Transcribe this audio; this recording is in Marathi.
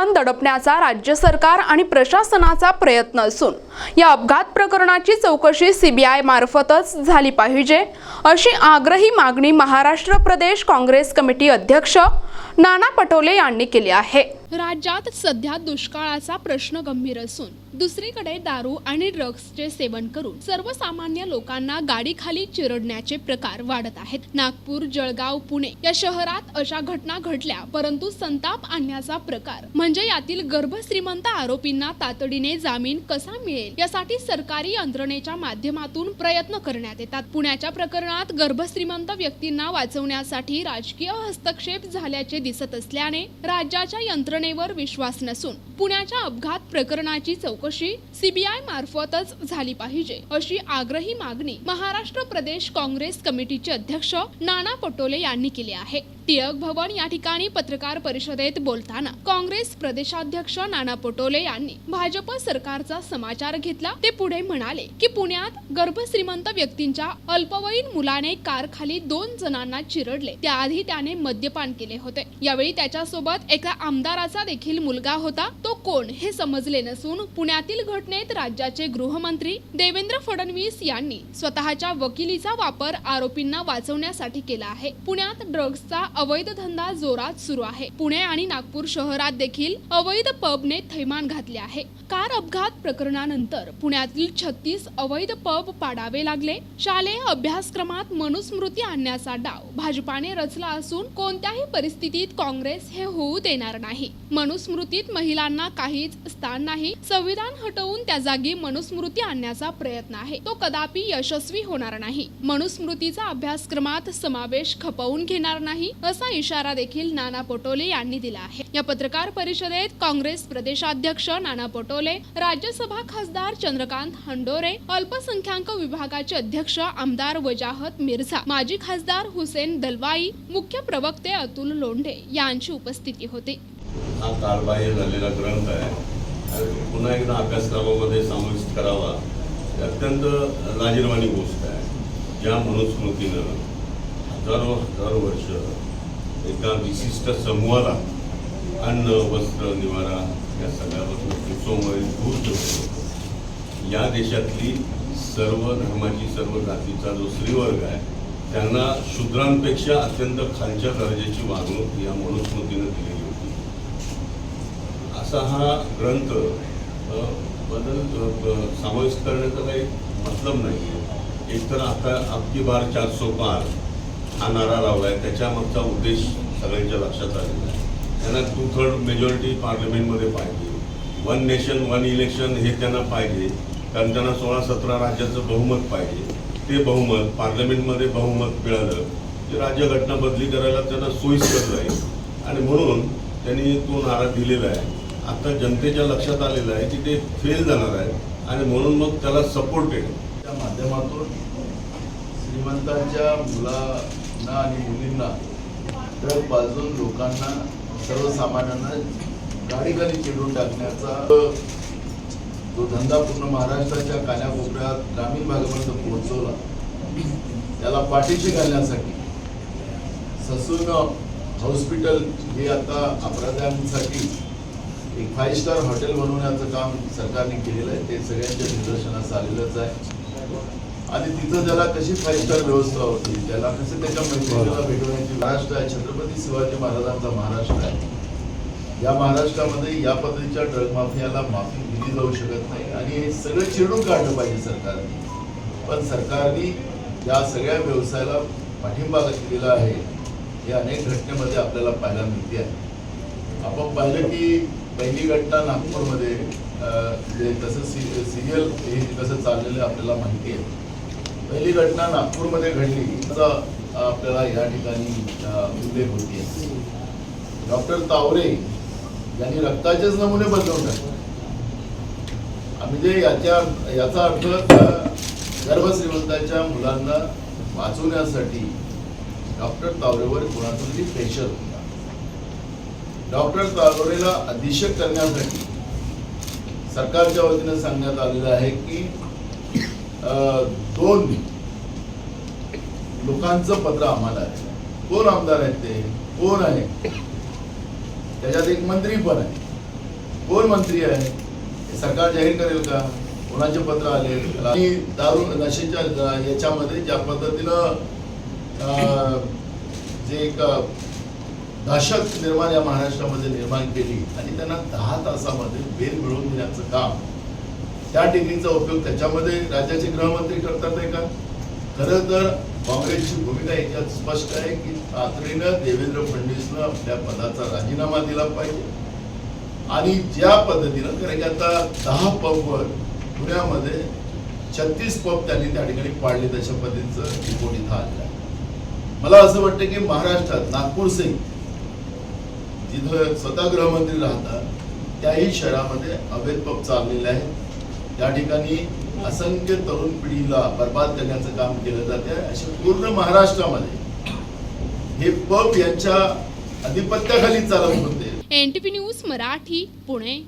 प्रकरण दडपण्याचा राज्य सरकार आणि प्रशासनाचा प्रयत्न असून या अपघात प्रकरणाची चौकशी सीबीआय मार्फतच झाली पाहिजे अशी आग्रही मागणी महाराष्ट्र प्रदेश काँग्रेस कमिटी अध्यक्ष नाना पटोले यांनी केली आहे. राज्यात सध्या दुष्काळाचा प्रश्न गंभीर असून दुसरीकडे दारू आणि ड्रग्सचे सेवन करून सर्वसामान्य लोकांना गाडीखाली चिरडण्याचे प्रकार वाढत आहेत. नागपूर जळगाव पुणे या शहरात अशा घटना घडल्या परंतु संताप आणण्याचा प्रकार म्हणजे यातील गर्भश्रीमंत आरोपींना तातडीने जामीन कसा मिळेल यासाठी सरकारी यंत्रणेच्या माध्यमातून प्रयत्न करण्यात येतात. पुण्याच्या प्रकरणात गर्भश्रीमंत व्यक्तींना वाचवण्यासाठी राजकीय हस्तक्षेप झाल्याचे दिसत असल्याने राज्याच्या यंत्रणेवर विश्वास नसून पुण्याच्या अपघात प्रकरणाची चौकशी सीबीआय मार्फतच झाली पाहिजे अशी आग्रही मागणी महाराष्ट्र प्रदेश काँग्रेस कमिटीचे अध्यक्ष नाना पटोले यांनी केली आहे. टिळक भवन या ठिकाणी पत्रकार परिषदेत बोलताना काँग्रेस प्रदेशाध्यक्ष नाना पटोले यांनी भाजप सरकारचा समाचार घेतला. ते पुढे म्हणाले की पुण्यात गर्भश्रीमंत व्यक्तींच्या अल्पवयीन मुलाने कार खाली दोन जणांना चिरडले. त्याआधी त्याने मद्यपान केले होते. यावेळी त्याच्यासोबत एका आमदाराचा देखील मुलगा होता. तो कोण हे समजले नसून पुण्यातील घटनेत राज्याचे गृहमंत्री देवेंद्र फडणवीस यांनी स्वतःच्या वकिलीचा वापर आरोपींना वाचवण्यासाठी केला आहे. पुण्यात ड्रग्जचा अवैध धंदा जोरात सुरू आहे. पुणे आणि नागपूर शहरात देखील अवैध पबने थैमान घातले आहे. कार अपघात प्रकरणानंतर पुण्यातील छत्तीस अवैध पब पाडावे लागले. शालेय अभ्यासक्रमात मनुस्मृती आणण्याचा डाव भाजपाने रचला असून कोणत्याही परिस्थितीत काँग्रेस हे होऊ देणार नाही. मनुस्मृतीत महिलांना काहीच स्थान नाही. संविधान हटवून त्या जागी मनुस्मृती आणण्याचा प्रयत्न आहे. तो कदापि यशस्वी होणार नाही. मनुस्मृतीचा अभ्यासक्रमात समावेश खपवून घेणार नाही. असा इशारा देखील नाना पटोले यांनी दिला आहे. या पत्रकार परिषदेत काँग्रेस प्रदेशाध्यक्ष नाना पटोले राज्यसभा खासदार चंद्रकांत हंडोरे अल्पसंख्याक विभागाचे अध्यक्ष आमदार वजाहत मिर्झा माजी खासदार हुसेन दलवाई मुख्य प्रवक्ते अतुल लोंढे यांची उपस्थिती होती. हा कालबाह्य झालेला ग्रंथ आहे. पुन्हा एकदा अभ्यासक्रमामध्ये समाविष्ट करावा. अत्यंत लाजीरवाणी गोष्ट आहे. ज्या मनुस्मृतीनं हजारो हजारो वर्ष एका विशिष्ट समूहाला अन्न वस्त्र निवारा या सगळ्यापासून कुचोमय दूर ठेवतो या देशातली सर्व धर्माची सर्व जातीचा जो स्त्रीवर्ग आहे त्यांना शूद्रांपेक्षा अत्यंत खालच्या दर्जाची वागणूक या मनुस्मृतीनं दिलेली होती. असा हा ग्रंथ बदल समावेश समाविष्ट करण्याचा काही मतलब नाही आहे एकतर आता अबकी बार चारसो पार हा नारा लावलाय. आहे मागचा उद्देश सगळ्यांच्या लक्षात आलेला आहे. त्यांना टू थर्ड मेजॉरिटी पार्लमेंटमध्ये पाहिजे. वन नेशन वन इलेक्शन हे त्यांना पाहिजे. कारण त्यांना सोळा सतरा राज्याचं बहुमत पाहिजे. ते बहुमत पार्लमेंटमध्ये बहुमत मिळालं की राज्यघटना बदली करायला त्यांना सोयीस्कर जाईल. आणि म्हणून त्यांनी तो नारा दिलेला आहे. आता जनतेच्या लक्षात आलेलं आहे की ते फेल जाणार आहे आणि म्हणून मग त्याला सपोर्टेड त्या माध्यमातून श्रीमंतांच्या मुलांना आणि मुलींना तर बाजून लोकांना सर्वसामान्यांना गाडीखाली चिडून टाकण्याचा तो धंदा पूर्ण महाराष्ट्राच्या कान्याकोपऱ्यात ग्रामीण भागापर्यंत पोहोचवला त्याला पाठीशी घालण्यासाठी ससून हॉस्पिटल हे आता अपराध्यांसाठी एक फाईव्ह स्टार हॉटेल बनवण्याचं काम सरकारने केलेलं आहे. ते सगळ्यांच्या निदर्शनास आलेलंच आहे. आणि तिथं त्याला कशी फाईव्ह स्टार व्यवस्था होती? त्याला कसं त्याच्या मैत्रिणीला भेटवण्याची महाराष्ट्र आहे? छत्रपती शिवाजी महाराजांचा महाराष्ट्र आहे. या महाराष्ट्रामध्ये या पद्धतीच्या ड्रग माफियाला माफी दिली जाऊ शकत नाही आणि हे सगळं चिरडून काढलं पाहिजे सरकारने. पण सरकारने या सगळ्या व्यवसायाला पाठिंबा दिलेला आहे. हे अनेक घटनेमध्ये आपल्याला पाहायला मिळते आहे. आपण पाहिलं की पहिली घटना नागपूरमध्ये तसं सी सिरियल हे कसं चाललेलं आपल्याला माहिती आहे. पहिली घटना नागपूरमध्ये घडली. त्याचा आपल्याला या ठिकाणी उल्लेख होती डॉक्टर तावरे यांनी रक्ताचेच नमुने बदलून टाकले म्हणजे याच्या याचा अर्थ गर्भश्रीमंताच्या मुलांना वाचवण्यासाठी डॉक्टर तावरेवर कोणातून तरी प्रेशर होता डॉक्टर तावरेला अधीक्षक करण्यासाठी सरकारच्या वतीनं सांगण्यात आलेलं आहे की दोन लोकांचं पत्र आम्हाला आहे. कोण आमदार आहेत ते? कोण आहे? त्याच्यात एक मंत्री पण आहे. कोण मंत्री आहे? हे सरकार जाहीर करेल का? कोणाचे पत्र आले? आणि दारू नशेच्या याच्यामध्ये ज्या पद्धतीनं जे एक अं, दहशत निर्माण या महाराष्ट्रामध्ये निर्माण केली आणि त्यांना दहा तासामध्ये बेल मिळवून देण्याचं काम त्या डिग्रीचा उपयोग त्याच्यामध्ये राज्याचे गृहमंत्री करतात आहे का? खरं तर काँग्रेसची भूमिका याच्यात स्पष्ट आहे की तातडीनं देवेंद्र फडणवीसनं आपल्या पदाचा राजीनामा दिला पाहिजे. आणि ज्या पद्धतीनं कारण की आता दहा पबवर पुण्यामध्ये छत्तीस पब त्यांनी त्या ठिकाणी पाडले तशा पद्धतीचं रिपोर्ट इथं आलेला आहे. मला असं वाटतं की महाराष्ट्रात नागपूर सिंग जिथं स्वतः गृहमंत्री राहतात त्याही शहरामध्ये अवैध पब चाललेले आहेत. त्या ठिकाणी असंख्य तरुण पिढीला बर्बाद करण्याचं काम केलं जाते असे पूर्ण महाराष्ट्रामध्ये हे पब यांच्या अधिपत्याखाली चालत होते. NTP news Marathi Pune.